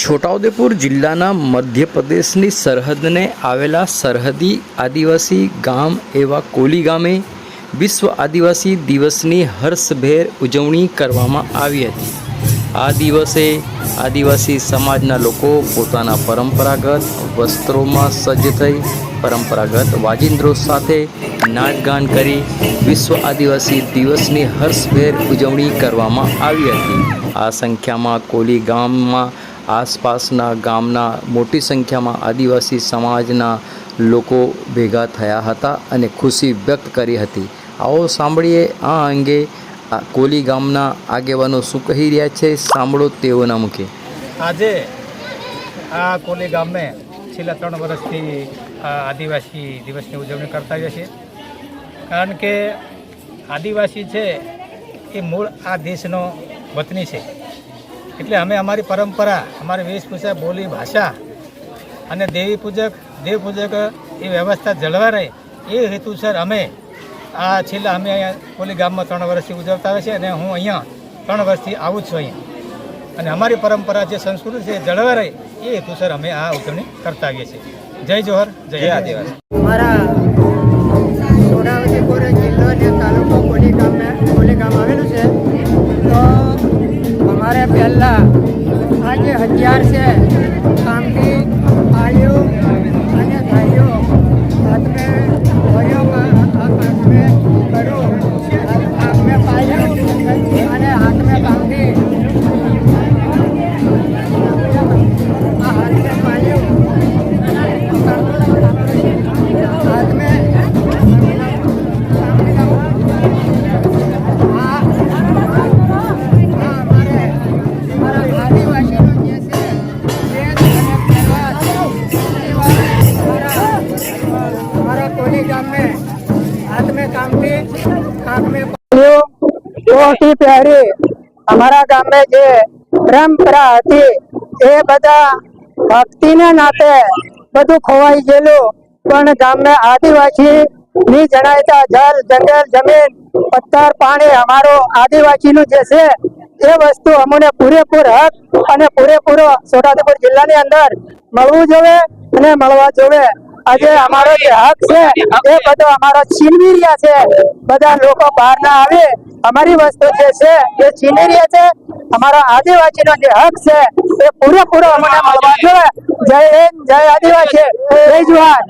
છોટાઉદેપુર જિલ્લાના મધ્યપ્રદેશની સરહદને આવેલા સરહદી આદિવાસી ગામ એવા કોલી ગામે વિશ્વ આદિવાસી દિવસની હર્ષભેર ઉજવણી કરવામાં આવી હતી. આ દિવસે આદિવાસી સમાજના લોકો પોતાના પરંપરાગત વસ્ત્રોમાં સજ્જ થઈ પરંપરાગત વાજિંદ્રો સાથે નાચગાન કરી વિશ્વ આદિવાસી દિવસની હર્ષભેર ઉજવણી કરવામાં આવી હતી. આ સંખ્યામાં કોલી ગામમાં આસપાસના ગામના મોટી સંખ્યામાં આદિવાસી સમાજના લોકો ભેગા થયા હતા અને ખુશી વ્યક્ત કરી હતી. આવો સાંભળીએ આ અંગે કોલી ગામના આગેવાનો શું કહી રહ્યા છે. સાંભળો તેઓના મુખે. આજે આ કોલી ગામે છેલ્લા ત્રણ વર્ષથી આદિવાસી દિવસની ઉજવણી કરતા આવ્યા છે કારણ કે આદિવાસી છે એ મૂળ આ દેશનો વતની છે. એટલે અમે અમારી પરંપરા અમારી વેશભૂષા બોલી ભાષા અને દેવી પૂજક દેવ પૂજક એ વ્યવસ્થા જળવા રહે એ હેતુસર અમે આ છેલ્લા અમે અહીંયા કોલી ગામમાં ત્રણ વર્ષથી ઉજવતા આવે છે અને હું અહીંયા ત્રણ વર્ષથી આવું જ છું અહીંયા. અને અમારી પરંપરા જે સંસ્કૃતિ છે એ જળવા રહે એ હેતુસર અમે આ ઉજવણી કરતા આવીએ છીએ. જય જોહર જય આદિવાસી. અમારા સોનાવતી જિલ્લો અને તાલુકો કોલી ગામ કોલી ગામ આવેલું છે. અમારે આજે હથિયાર છે. में हाथ में कामठी आँख में ધોતી પહેરી અમારા ગામે જે પરંપરા હતી એ બધા ભક્તિને નાતે બધું ખોવાઈ ગયેલું પણ ગામને આદિવાસી ની જણાયતા જલ જંગલ જમીન પથ્થર પાણી અમારો આદિવાસીનું જે છે એ વસ્તુ અમને પૂરેપૂર હક અને પૂરેપૂરો છોટાઉદેપુર જિલ્લાની અંદર મળવું જોઈએ અને મળવા જોઈએ આજે અમારો જે હક છે, એ બધો અમારો છીનવી રહ્યા છે. બધા લોકો બહાર ના આવે. અમારી વસ્તુ જે છે, એ છીનવી રહ્યા છે. અમારા આદિવાસીનો જે હક છે, એ પૂરેપૂરો અમને મળવા જોઈએ. જય હિન્દ, જય આદિવાસી, જય જુહાર